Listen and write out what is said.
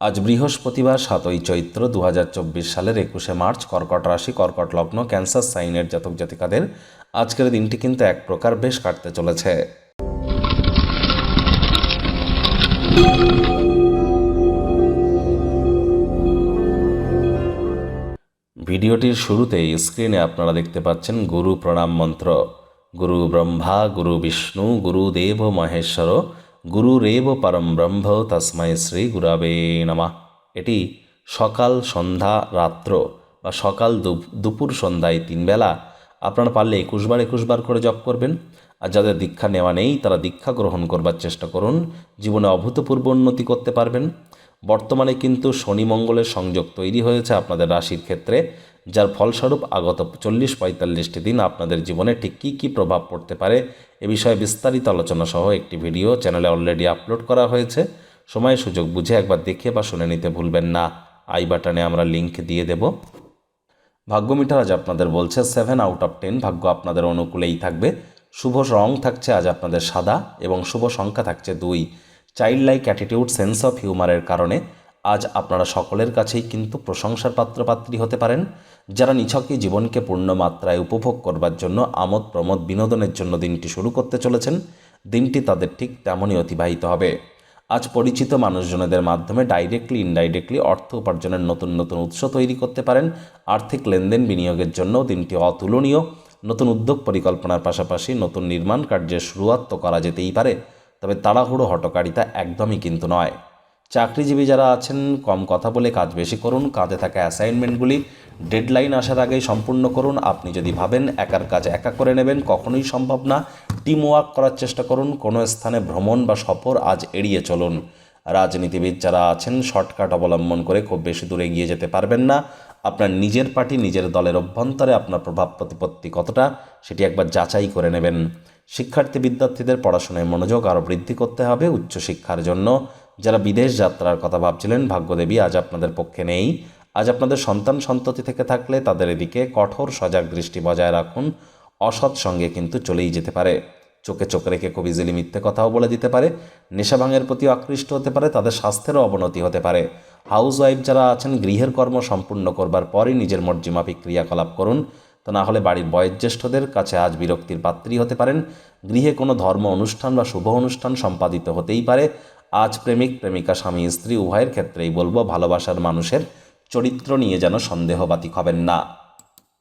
আজ বৃহস্পতিবার, সাতই চৈত্র দু হাজার চব্বিশ সালের একুশে মার্চ, কর্কট রাশি, কর্কট লগ্ন, ক্যান্সার সাইনের জাতক জাতিকাদের আজকের দিনটি কিন্তু এক প্রকার বেশ কাটতে চলেছে। ভিডিওটির শুরুতেই স্ক্রিনে আপনারা দেখতে পাচ্ছেন গুরু প্রণাম মন্ত্র। গুরু ব্রহ্মা, গুরু বিষ্ণু গুরুদেব মহেশ্বর গুরুরেব পরম ব্রহ্ম তস্মৈ শ্রী গুরাবে নমঃ। এটি সকাল, সন্ধ্যা, রাত্র বা সকাল, দুপ- দুপুর, সন্ধ্যায় তিন বেলা। আপনারা পারলে একুশবার একুশবার করে জপ করবেন। আর যাদের দীক্ষা নেওয়া নেই, তারা দীক্ষা গ্রহণ করবার চেষ্টা করুন। জীবনে অভূতপূর্ব উন্নতি করতে পারবেন। বর্তমানে কিন্তু শনি মঙ্গলের সংযোগ তৈরি হয়েছে আপনাদের রাশির ক্ষেত্রে। যার ফলস্বরূপ আগত চল্লিশ পঁয়তাল্লিশটি দিন আপনাদের জীবনে ঠিক কী কী প্রভাব পড়তে পারে এ বিষয়ে বিস্তারিত আলোচনা সহ একটি ভিডিও চ্যানেলে অলরেডি আপলোড করা হয়েছে। সময় সুযোগ বুঝে একবার দেখে বা শুনে নিতে ভুলবেন না। আই বাটনে আমরা লিংক দিয়ে দেব। ভাগ্য মিটার আজ আপনাদের বলছে সেভেন আউট অফ টেন ভাগ্য আপনাদের অনুকূলেই থাকবে। শুভ রং থাকছে আজ আপনাদের সাদা এবং শুভ সংখ্যা থাকছে দুই। Child like attitude sense of হিউমারের কারণে আজ আপনারা সকলের কাছেই কিন্তু প্রশংসার পাত্রপাত্রী হতে পারেন, যারা নিছকই জীবনকে পূর্ণ মাত্রায় উপভোগ করবার জন্য আমোদ প্রমোদ বিনোদনের জন্য দিনটি শুরু করতে চলেছেন, দিনটি তাদের ঠিক তেমনই অতিবাহিত হবে। আজ পরিচিত মানুষজনদের মাধ্যমে ডাইরেক্টলি ইনডাইরেক্টলি অর্থ উপার্জনের নতুন নতুন উৎস তৈরি করতে পারেন, আর্থিক লেনদেন বিনিয়োগের জন্য দিনটি অতুলনীয়, নতুন উদ্যোগ পরিকল্পনার পাশাপাশি নতুন নির্মাণ কার্যের শুরুয়াত তো করা যেতেই পারে, তবে তাড়াহুড়ো হটকারিতা একদমই কিন্তু নয়। চাকরিজীবী যারা আছেন, কম কথা বলে কাজ বেশি করুন, কাজে থাকা অ্যাসাইনমেন্টগুলি ডেডলাইন আসার আগেই সম্পূর্ণ করুন। আপনি যদি ভাবেন একার কাজ একা করে নেবেন, কখনোই সম্ভব না। টিম ওয়ার্ক করার চেষ্টা করুন, কোনো স্থানে ভ্রমণ বা সফর আজ এড়িয়ে চলুন। রাজনীতিবিদ যারা আছেন শর্টকাট অবলম্বন করে খুব বেশি দূরে এগিয়ে যেতে পারবেন না। আপনার নিজের পার্টি, নিজের দলের অভ্যন্তরে আপনার প্রভাব প্রতিপত্তি কতটা, সেটি একবার যাচাই করে নেবেন। শিক্ষার্থী বিদ্যার্থীদের পড়াশোনায় মনোযোগ আরও বৃদ্ধি করতে হবে উচ্চশিক্ষার জন্য। যারা বিদেশ যাত্রার কথা ভাবছিলেন, ভাগ্যদেবী আজ আপনাদের পক্ষে নেই। আজ আপনাদের সন্তান সন্ততি থেকে থাকলে তাদের এদিকে কঠোর সজাগ দৃষ্টি বজায় রাখুন। অসৎ সঙ্গে কিন্তু চলেই যেতে পারে। চোখে চোখ রেখে খুব ইজিলি মিথ্যে কথাও বলে দিতে পারে। নেশাভাঙের প্রতি আকৃষ্ট হতে পারে, তাদের স্বাস্থ্যেরও অবনতি হতে পারে। হাউস ওয়াইফ যারা আছেন, গৃহের কর্ম সম্পূর্ণ করবার পরই নিজের মর্জিমাফিক ক্রিয়াকলাপ করুন। তো না হলে বাড়ির বয়োজ্যেষ্ঠদের কাছে আজ বিরক্তির পাত্রী হতে পারেন। গৃহে কোনো ধর্ম অনুষ্ঠান বা শুভ অনুষ্ঠান সম্পাদিত হতেই পারে। আজ প্রেমিক, প্রেমিকা, স্বামী, স্ত্রী, উভয়ের ক্ষেত্রেই বলব ভালোবাসার মানুষের চরিত্র নিয়ে যেন সন্দেহবাতিক হবেন না।